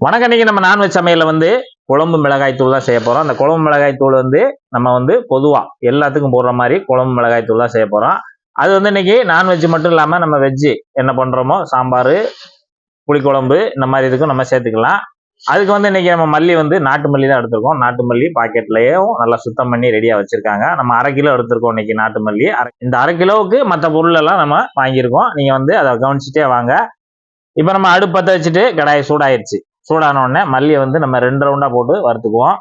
வணக்கம். இன்னைக்கு நம்ம நான்வெஜ் சமையலில் வந்து குழம்பு மிளகாய் தூள் தான் செய்ய போகிறோம் அந்த குழம்பு மிளகாய் தூள் வந்து நம்ம வந்து பொதுவாக எல்லாத்துக்கும் போடுற மாதிரி குழம்பு மிளகாய் தூள் தான் செய்ய போகிறோம் அது வந்து இன்னைக்கு நான்வெஜ் மட்டும் இல்லாமல் நம்ம வெஜ்ஜு என்ன பண்ணுறோமோ சாம்பார் புளிக்குழம்பு இந்த மாதிரி இதுக்கும் நம்ம சேர்த்துக்கலாம். அதுக்கு வந்து இன்னைக்கு நம்ம மல்லி வந்து நாட்டு மல்லி தான் எடுத்திருக்கோம். நாட்டு மல்லி பாக்கெட்லேயும் நல்லா சுத்தம் பண்ணி ரெடியாக வச்சுருக்காங்க. நம்ம அரை கிலோ எடுத்திருக்கோம் இன்றைக்கி நாட்டு மல்லி. அரை- இந்த அரை கிலோவுக்கு மற்ற பொருளெல்லாம் நம்ம வாங்கியிருக்கோம். நீங்கள் வந்து அதை கவனிச்சுட்டே வாங்க. இப்போ நம்ம அடுப்பத்தை வச்சுட்டு கடாய் சூடாயிருச்சு. சூடான உடனே மல்லியை வந்து நம்ம ரெண்டு ரவுண்டாக போட்டு வறுத்துக்குவோம்.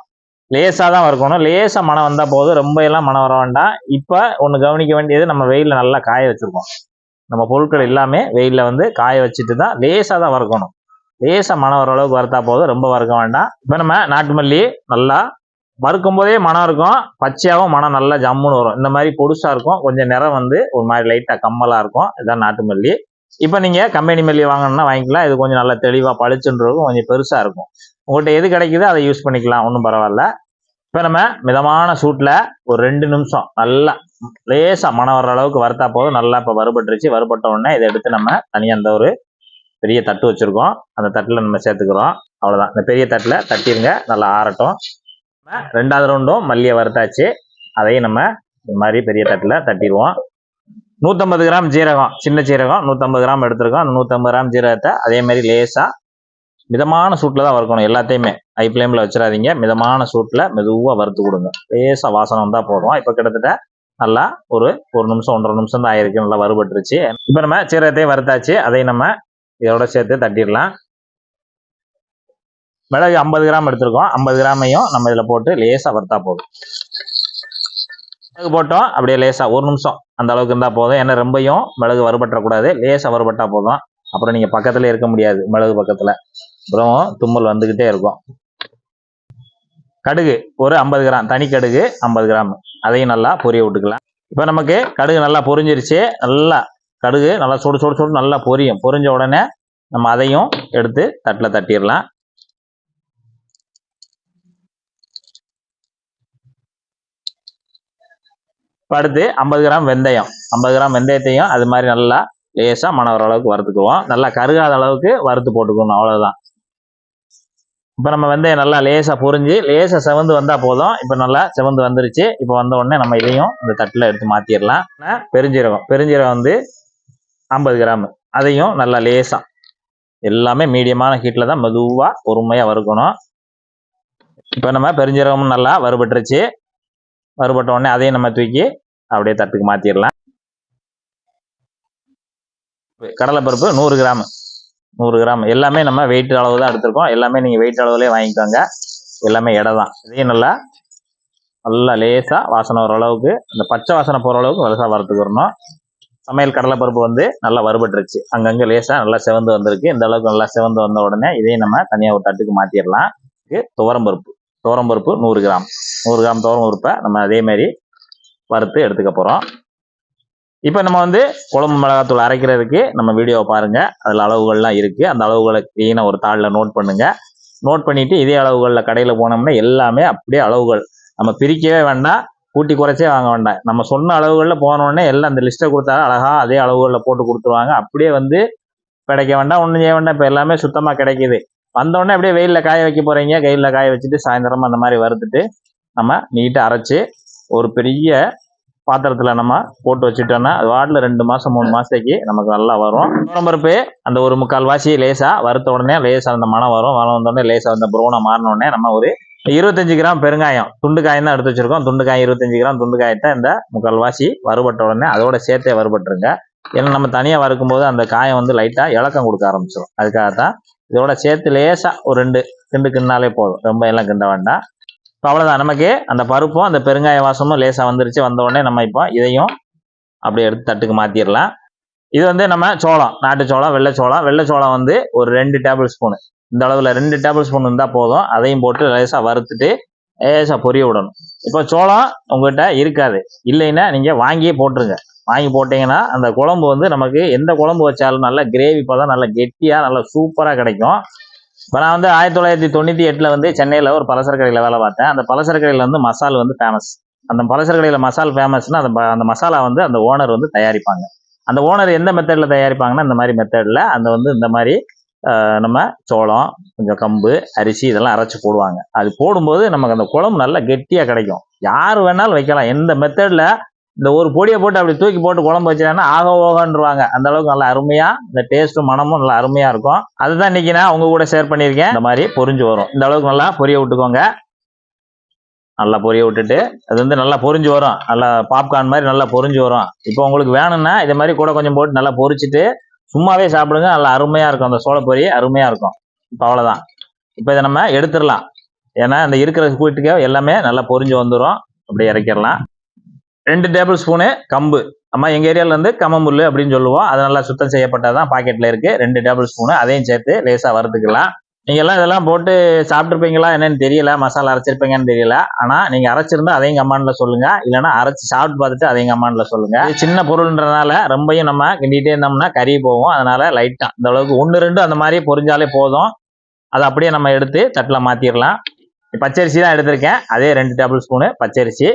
லேசாக தான் வறுக்கணும். லேசாக மனம் வந்தால் போதும். ரொம்ப எல்லாம் மனம் வர வேண்டாம். இப்போ ஒன்று கவனிக்க வேண்டியது நம்ம வெயிலில் நல்லா காய வச்சுருக்கோம். நம்ம பொருட்கள் எல்லாமே வெயிலில் வந்து காய வச்சுட்டு தான் லேசாக தான் வறுக்கணும். லேசாக மனம் வர அளவுக்கு வறுத்தா போதும். ரொம்ப வறுக்க வேண்டாம். இப்போ நம்ம நாட்டு மல்லி நல்லா வறுக்கும் போதே மனம் இருக்கும். பச்சையாகவும் மனம் நல்லா ஜம்முன்னு வரும். இந்த மாதிரி பொடுசாக இருக்கும். கொஞ்சம் நிறம் வந்து ஒரு மாதிரி லைட்டாக கம்மலாக இருக்கும். இதுதான் நாட்டு மல்லி. இப்போ நீங்கள் கம்பெனி மல்லி வாங்கணும்னா வாங்கிக்கலாம். இது கொஞ்சம் நல்லா தெளிவாக பளிச்சுன்றதுக்கும் கொஞ்சம் பெருசாக இருக்கும். உங்கள்கிட்ட எது கிடைக்குதோ அதை யூஸ் பண்ணிக்கலாம். ஒன்றும் பரவாயில்ல. இப்போ நம்ம மிதமான சூட்டில் ஒரு ரெண்டு நிமிஷம் நல்லா லேசாக மனம் வர்ற அளவுக்கு வறுத்தா போதும். நல்லா இப்போ வறுபட்டுருச்சு. வறுபட்ட உடனே இதை எடுத்து நம்ம தனியாக அந்த ஒரு பெரிய தட்டு வச்சுருக்கோம். அந்த தட்டில் நம்ம சேர்த்துக்கிறோம். அவ்வளோதான் இந்த பெரிய தட்டில் தட்டிடுங்க நல்லா ஆறட்டும். நம்ம ரெண்டாவது ரவுண்டும் மல்லியை வறுத்தாச்சு. அதையும் நம்ம இந்த மாதிரி பெரிய தட்டில் தட்டிடுவோம். நூற்றம்பது கிராம் ஜீரகம் சின்ன ஜீரகம் நூற்றம்பது கிராம் எடுத்திருக்கோம். அந்த நூற்றம்பது கிராம் ஜீரகத்தை அதே மாதிரி லேசாக மிதமான சூட்டில் தான் வறுக்கணும் எல்லாத்தையுமே. ஐ ஃப்ளேமில் வச்சிடாதீங்க. மிதமான சூட்டில் மெதுவாக வறுத்து கொடுங்க. லேசாக வாசனை வந்தால் போதும். இப்போ கிட்டத்தட்ட நல்லா ஒரு ஒரு நிமிஷம் ஒன்றரை நிமிஷம் தான் ஆயிருக்கு. நல்லா வறுபட்டுருச்சு. இப்போ நம்ம சீரகத்தையும் வறுத்தாச்சு. அதையும் நம்ம இதோட சேர்த்து தட்டிடலாம். மிளகு ஐம்பது கிராம் எடுத்திருக்கோம். ஐம்பது கிராமையும் நம்ம இதில் போட்டு லேசாக வறுத்தா போதும். மிளகு போட்டோம். அப்படியே லேசாக ஒரு நிமிஷம் அந்த அளவுக்கு இருந்தால் போதும். ஏன்னா ரொம்பையும் மிளகு வறுபட்டக்கூடாது லேசாக வறுபட்டா போதும். அப்புறம் நீங்கள் பக்கத்தில் இருக்க முடியாது. மிளகு பக்கத்தில். அப்புறம் தும்மல் வந்துக்கிட்டே இருக்கும். கடுகு ஒரு ஐம்பது கிராம். தனி கடுகு ஐம்பது கிராம். அதையும் நல்லா பொரிய விட்டுக்கலாம். இப்போ நமக்கு கடுகு நல்லா பொரிஞ்சிருச்சு. நல்லா கடுகு நல்லா சுடு சுடு சுடு நல்லா பொரியும். பொரிஞ்ச உடனே நம்ம அதையும் எடுத்து தட்டில் தட்டிடலாம். அடுத்து ஐம்பது கிராம் வெந்தயம். ஐம்பது கிராம் வெந்தயத்தையும் அது மாதிரி நல்லா லேசாக மணம் அளவுக்கு வறுத்துக்குவோம். நல்லா கருகாத அளவுக்கு வறுத்து போட்டுக்கணும் அவ்வளோதான் இப்போ நம்ம வெந்தயம் நல்லா லேசாக பொரிஞ்சு லேசாக செவந்து வந்தால் போதும். இப்போ நல்லா செவந்து வந்துருச்சு. இப்போ வந்த உடனே நம்ம இதையும் இந்த தட்டில் எடுத்து மாற்றிடலாம் பெருஞ்சீரகம் பெருஞ்சீரகம் வந்து ஐம்பது கிராம். அதையும் நல்லா லேசாக எல்லாமே மீடியமான ஹீட்டில் தான் மெதுவாக பொறுமையாக வறுக்கணும். இப்போ நம்ம பெருஞ்சீரகமும் நல்லா வறுபட்டுருச்சு. வறுபட்ட உடனே அதையும் நம்ம தூக்கி அப்படியே தட்டுக்கு மாற்றிடலாம் கடலைப்பருப்பு நூறு கிராம். நூறு கிராம். எல்லாமே நம்ம வெயிட் அளவு தான் எடுத்திருக்கோம். எல்லாமே நீங்கள் வெயிட் அளவுலேயே வாங்கிக்கோங்க. எல்லாமே எடை தான். இதையும் நல்லா நல்லா லேசாக வாசனை வர அளவுக்கு இந்த பச்சை வாசனை போகிற அளவுக்கு லேசாக வறுத்துக்கிறணும் சமையல் கடலைப்பருப்பு வந்து நல்லா வறுபட்டுருச்சு. அங்கங்கே லேசாக நல்லா செவந்து வந்திருக்கு. இந்த அளவுக்கு நல்லா செவந்து வந்த உடனே இதையும் நம்ம தனியாக ஒரு தட்டுக்கு மாற்றிடலாம் இது துவரம்பருப்பு துவரம்பருப்பு நூறு கிராம். நூறு கிராம் துவரம் பருப்பை நம்ம அதே மாதிரி வறுத்து எடுத்துக்க போகிறோம் இப்போ நம்ம வந்து குழம்பு மிளகாத்தூள் அரைக்கிறதுக்கு நம்ம வீடியோவை பாருங்கள் அதில் அளவுகள்லாம் இருக்குது அந்த அளவுகளை க்ளீனாக ஒரு தாளில் நோட் பண்ணுங்கள் நோட் பண்ணிவிட்டு இதே அளவுகளில் கடையில் போனோம்னா எல்லாமே அப்படியே அளவுகள். நம்ம பிரிக்கவே வேண்டாம். கூட்டி குறைச்சே வாங்க வேண்டாம். நம்ம சொன்ன அளவுகளில் போனோடனே எல்லாம் அந்த லிஸ்ட்டை கொடுத்தாலும் அழகாக அதே அளவுகளில் போட்டு கொடுத்துருவாங்க. அப்படியே வந்து கிடைக்க வேண்டாம் ஒன்றும் செய்ய வேண்டாம். இப்போ எல்லாமே சுத்தமாக கிடைக்கிது. வந்தோடனே அப்படியே வெயிலில் காய வைக்க போகிறீங்க கையில் காய வச்சுட்டு சாயந்தரமாக அந்த மாதிரி வறுத்துட்டு நம்ம நீட்டாக அரைச்சி ஒரு பெரிய பாத்திரத்தில் நம்ம போட்டு வச்சுட்டோன்னா அது வாட்டில் ரெண்டு மாதம் மூணு மாதத்துக்கு நமக்கு நல்லா வரும். பருப்பு அந்த ஒரு முக்கால் வாசி லேசாக வறுத்த உடனே லேசாக அந்த மனம் வரும். மனம் வந்தோடனே லேசாக அந்த ப்ரௌனை மாறின உடனே நம்ம ஒரு இருபத்தஞ்சு கிராம் பெருங்காயம் துண்டு காயம் தான் எடுத்து வச்சிருக்கோம். துண்டு காயம் இருபத்தஞ்சு கிராம் துண்டு காயத்தை இந்த முக்கால் வாசி வறுபட்ட உடனே அதோட சேர்த்தே வறுபட்டுருங்க. ஏன்னா நம்ம தனியாக வறுக்கும்போது அந்த காயம் வந்து லைட்டாக இலக்கம் கொடுக்க ஆரம்பிச்சிடும் அதுக்காக தான் இதோட சேர்த்து லேசாக ஒரு ரெண்டு கிண்டு கிண்டாலே போதும். ரொம்ப எல்லாம் கிண்ட வேண்டாம். இப்போ அவ்வளோதான் நமக்கு அந்த பருப்பும் அந்த பெருங்காய வாசமும் லேசாக வந்துருச்சு. வந்த நம்ம இப்போ இதையும் அப்படியே எடுத்து தட்டுக்கு மாற்றிடலாம் இது வந்து நம்ம சோளம் நாட்டு சோளம் வெள்ளை சோளம். வெள்ளை சோளம் வந்து ஒரு ரெண்டு டேபிள் ஸ்பூனு. இந்த அளவில் ரெண்டு டேபிள் ஸ்பூன் இருந்தால் போதும். அதையும் போட்டு லேசாக வறுத்துட்டு லேசாக பொரிய விடணும். இப்போ சோளம் உங்கள்கிட்ட இருக்காது. இல்லைன்னா நீங்கள் வாங்கியே போட்டுருங்க. வாங்கி போட்டிங்கன்னா அந்த குழம்பு வந்து நமக்கு எந்த குழம்பு வச்சாலும் நல்லா கிரேவி பதம் நல்ல கெட்டியாக நல்லா சூப்பராக கிடைக்கும். இப்போ நான் வந்து ஆயிரத்தி தொள்ளாயிரத்தி தொண்ணூற்றி எட்டில் வந்து சென்னையில் ஒரு பலசர கடையில் வேலை பார்த்தேன். அந்த பலசர கடையில் வந்து மசால் வந்து ஃபேமஸ் அந்த பலசர கடையில் மசால் ஃபேமஸ்னால் அந்த அந்த மசாலா வந்து அந்த ஓனர் வந்து தயாரிப்பாங்க. அந்த ஓனர் எந்த மெத்தடில் தயாரிப்பாங்கன்னா இந்த மாதிரி மெத்தடில் அந்த வந்து இந்த மாதிரி நம்ம சோளம் கொஞ்சம் கம்பு அரிசி இதெல்லாம் அரைச்சி போடுவாங்க. அது போடும்போது நமக்கு அந்த குழம்பு நல்லா கெட்டியாக கிடைக்கும். யார் வேணாலும் வைக்கலாம். எந்த மெத்தடில் இந்த ஒரு பொடியை போட்டு அப்படி தூக்கி போட்டு குழம்பு வச்சாங்கன்னா ஆக ஓகன்றுவாங்க. அந்த அளவுக்கு நல்லா அருமையா இந்த டேஸ்ட்டும் மனமும் நல்லா அருமையா இருக்கும். அதுதான் இன்னைக்கு நான் உங்க கூட ஷேர் பண்ணியிருக்கேன். இந்த மாதிரி பொரிஞ்சு வரும். இந்த அளவுக்கு நல்லா பொரிய விட்டுக்கோங்க. நல்லா பொரிய விட்டுட்டு அது வந்து நல்லா பொரிஞ்சு வரும். நல்லா பாப்கார்ன் மாதிரி நல்லா பொரிஞ்சு வரும். இப்போ உங்களுக்கு வேணும்னா இதே மாதிரி கூட கொஞ்சம் போட்டு நல்லா பொரிச்சிட்டு சும்மாவே சாப்பிடுங்க. நல்லா அருமையா இருக்கும். அந்த சோளப்பொரி அருமையா இருக்கும். இப்போ அவ்வளோதான் இப்போ இதை நம்ம எடுத்துடலாம். ஏன்னா இந்த இருக்கிற கூட்டுக்கு எல்லாமே நல்லா பொரிஞ்சு வந்துடும் அப்படியே இறக்கிடலாம். ரெண்டு டேபிள் ஸ்பூனு கம்பு. நம்ம எங்கள் ஏரியாவிலேருந்து கம்மமுள் அப்படின்னு சொல்லுவோம். அது நல்லா சுத்தம் செய்யப்பட்டதான் பாக்கெட்டில் இருக்குது ரெண்டு டேபிள் ஸ்பூனு அதையும் சேர்த்து லேசாக வறுத்துக்கலாம். நீங்கள் எல்லாம் இதெல்லாம் போட்டு சாப்பிட்ருப்பீங்களா என்னன்னு தெரியல. மசாலா அரைச்சிருப்பீங்கன்னு தெரியல. ஆனால் நீங்கள் அரைச்சிருந்தா அதையும் கமாண்டில் சொல்லுங்கள் இல்லைன்னா அரைச்சி சாப்பிட்டு பார்த்துட்டு அதையும் கமாண்டில் சொல்லுங்கள் இது சின்ன பொருள்ன்றனால ரொம்பையும் நம்ம கிண்டிகிட்டே இருந்தோம்னா கறி போகும். அதனால் லைட்டாக இந்த அளவுக்கு ஒன்று ரெண்டு அந்த மாதிரி பொரிஞ்சாலே போதும். அதை அப்படியே நம்ம எடுத்து தட்டில் மாற்றிடலாம் பச்சரிசி தான் எடுத்திருக்கேன். அதே ரெண்டு டேபிள் ஸ்பூனு பச்சரிசி.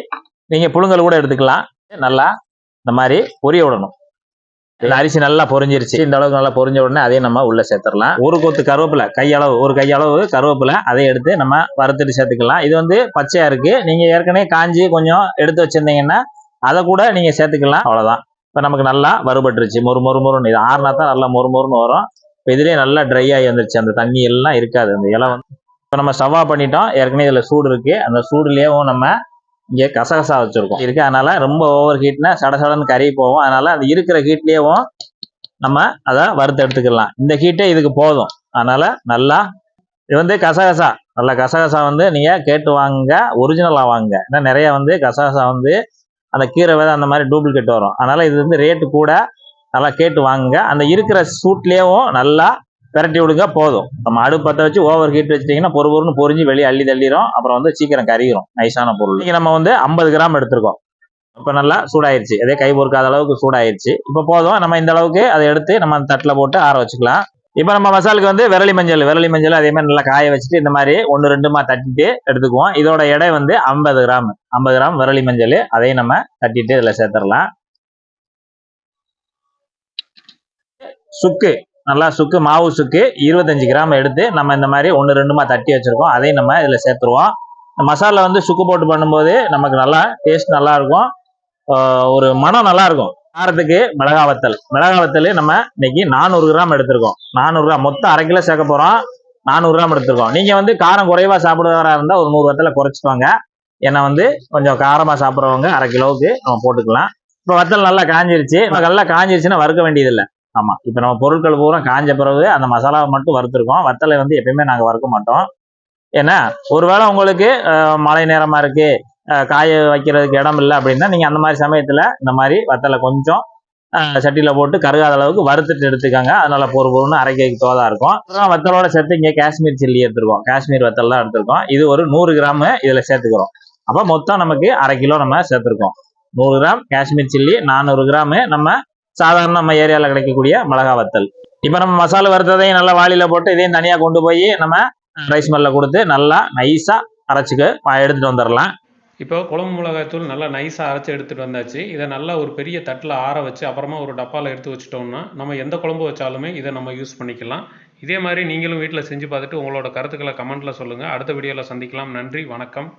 நீங்கள் புழுங்கல் கூட எடுத்துக்கலாம். நல்லா இந்த மாதிரி பொரிய விடணும். இந்த அரிசி நல்லா பொரிஞ்சிருச்சு. இந்த அளவுக்கு நல்லா பொரிஞ்ச உடனே அதையும் நம்ம உள்ள சேர்த்துடலாம். ஒரு கொத்து கருவேப்பிலை கையளவு ஒரு கையளவு கருவேப்பிலை அதை எடுத்து நம்ம வறுத்துட்டு சேர்த்துக்கலாம். இது வந்து பச்சையா இருக்கு. நீங்க ஏற்கனவே காஞ்சி கொஞ்சம் எடுத்து வச்சிருந்தீங்கன்னா அதை கூட நீங்க சேர்த்துக்கலாம். அவ்வளவுதான். இப்போ நமக்கு நல்லா வறுபட்டுருச்சு. மொறு மொறு மொறுன்னு. இது ஆறுனா தான் நல்லா மொறு மொறுன்னு வரும். இப்போ இதுலேயே நல்லா ட்ரை ஆகி வந்துருச்சு. அந்த தண்ணி எல்லாம் இருக்காது. அந்த இலை வந்து இப்போ நம்ம ஸ்டவ்வா பண்ணிட்டோம். ஏற்கனவே இதில் சூடு இருக்குது அந்த சூடுலேயும் நம்ம இங்கே கசகசா வச்சுருக்கோம். இருக்கு. அதனால் ரொம்ப ஓவர் ஹீட்னா சட சடன்னு கறி போகும். அதனால் அது இருக்கிற ஹீட்லேயும் நம்ம அதை வறுத்து எடுத்துக்கலாம். இந்த ஹீட்டே இதுக்கு போதும். அதனால் நல்லா இது வந்து கசகசா. நல்லா கசகசா வந்து நீங்கள் கேட்டு வாங்க ஒரிஜினலாக வாங்க ஏன்னா நிறைய வந்து கசகசா வந்து அந்த கீரை விதை அந்த மாதிரி டூப்ளிகேட் வரும். அதனால் இது வந்து ரேட்டு கூட நல்லா கேட்டு வாங்குங்க. அந்த இருக்கிற சூட்லேயும் நல்லா விரட்டி விடுங்க போதும். நம்ம அடுப்பு பற்ற வச்சு ஓவர் ஹீட் வச்சிட்டிங்கன்னா பொறு பொருன்னு பொரிஞ்சு வெளியே அள்ளி தள்ளிடும் அப்புறம் வந்து சீக்கிரம் கறிகிறோம் நைஸான பொருள். இன்றைக்கி நம்ம வந்து ஐம்பது கிராம் எடுத்திருக்கோம். இப்போ நல்லா சூடாயிருச்சு. அதே கை பொறுக்காத அளவுக்கு சூடாயிருச்சு. இப்போ போதும். நம்ம இந்த அளவுக்கு அதை எடுத்து நம்ம அந்த தட்டில் போட்டு ஆற வச்சுக்கலாம். இப்போ நம்ம மசாலுக்கு வந்து விரலி மஞ்சள் விரலி மஞ்சள் அதே மாதிரி நல்லா காய வச்சுட்டு இந்த மாதிரி ஒன்று ரெண்டுமா தட்டிட்டு எடுத்துக்குவோம். இதோட எடை வந்து ஐம்பது கிராம். ஐம்பது கிராம் விரலி மஞ்சள். அதையும் நம்ம தட்டிட்டு இதில் சேர்த்துடலாம். சுக்கு. நல்லா சுக்கு மாவு சுக்கு இருபத்தஞ்சு கிராம் எடுத்து நம்ம இந்த மாதிரி ஒன்று ரெண்டுமா தட்டி வச்சுருக்கோம். அதையும் நம்ம இதில் சேர்த்துருவோம். மசாலா வந்து சுக்கு போட்டு பண்ணும்போது நமக்கு நல்லா டேஸ்ட் நல்லா இருக்கும். ஒரு மனம் நல்லா இருக்கும். காரத்துக்கு மிளகா வத்தல். மிளகா வத்தல் நம்ம இன்னைக்கு நானூறு கிராம் எடுத்திருக்கோம். நானூறு கிராம். மொத்தம் அரை கிலோ சேர்க்க போகிறோம் நானூறு கிராம் எடுத்திருக்கோம். நீங்கள் வந்து காரம் குறைவாக சாப்பிடுறவராக இருந்தால் ஒரு நூறு வத்தலை குறைச்சிக்கோங்க. ஏன்னா வந்து கொஞ்சம் காரமாக சாப்பிட்றவங்க அரை கிலோவுக்கு நம்ம போட்டுக்கலாம். இப்போ வத்தல் நல்லா காஞ்சிருச்சு. நல்லா காஞ்சிருச்சுன்னா வறுக்க வேண்டியதில்லை. ஆமாம் இப்போ நம்ம பொருட்கள் பூரா காஞ்ச பிறகு அந்த மசாலாவை மட்டும் வறுத்துருக்கோம். வத்தலை வந்து எப்பயுமே நாங்கள் வறுக்க மாட்டோம். ஏன்னா ஒருவேளை உங்களுக்கு மழை நேரமாக இருக்குது காய வைக்கிறதுக்கு இடம் இல்லை அப்படின்னா நீங்கள் அந்த மாதிரி சமயத்தில் இந்த மாதிரி வத்தலை கொஞ்சம் சட்டியில் போட்டு கருகாத அளவுக்கு வறுத்துட்டு எடுத்துக்கோங்க. அதனால பொறு பொருன்னு அரைக்கைக்கு தோதாக இருக்கும். அப்புறம் வத்தலோட சேர்த்து இங்கே காஷ்மீர் சில்லி எடுத்துருக்கோம். காஷ்மீர் வத்தல் தான் எடுத்திருக்கோம். இது ஒரு நூறு கிராம் இதில் சேர்த்துக்கிறோம். அப்போ மொத்தம் நமக்கு அரை கிலோ நம்ம சேர்த்துருக்கோம். நூறு கிராம் காஷ்மீர் சில்லி நானூறு கிராம் நம்ம சாதாரண நம்ம ஏரியாவில் கிடைக்கக்கூடிய மிளகா வத்தல். இப்போ நம்ம மசாலா வறுத்ததையும் நல்லா வாளியில போட்டு இதையும் தனியாக கொண்டு போய் நம்ம ரைஸ் மில்லில் கொடுத்து நல்லா நைஸாக அரைச்சிக்க எடுத்துட்டு வந்துடலாம் இப்போ குழம்பு மிளகாய்த்தூள் நல்லா நைஸாக அரைச்சி எடுத்துகிட்டு வந்தாச்சு. இதை நல்லா ஒரு பெரிய தட்டில் ஆற வச்சு அப்புறமா ஒரு டப்பாவில் எடுத்து வச்சிட்டோம்னா நம்ம எந்த குழம்பு வச்சாலுமே இதை நம்ம யூஸ் பண்ணிக்கலாம். இதே மாதிரி நீங்களும் வீட்டில் செஞ்சு பார்த்துட்டு உங்களோட கருத்துக்களை கமெண்ட்டில் சொல்லுங்கள் அடுத்த வீடியோவில் சந்திக்கலாம். நன்றி. வணக்கம்.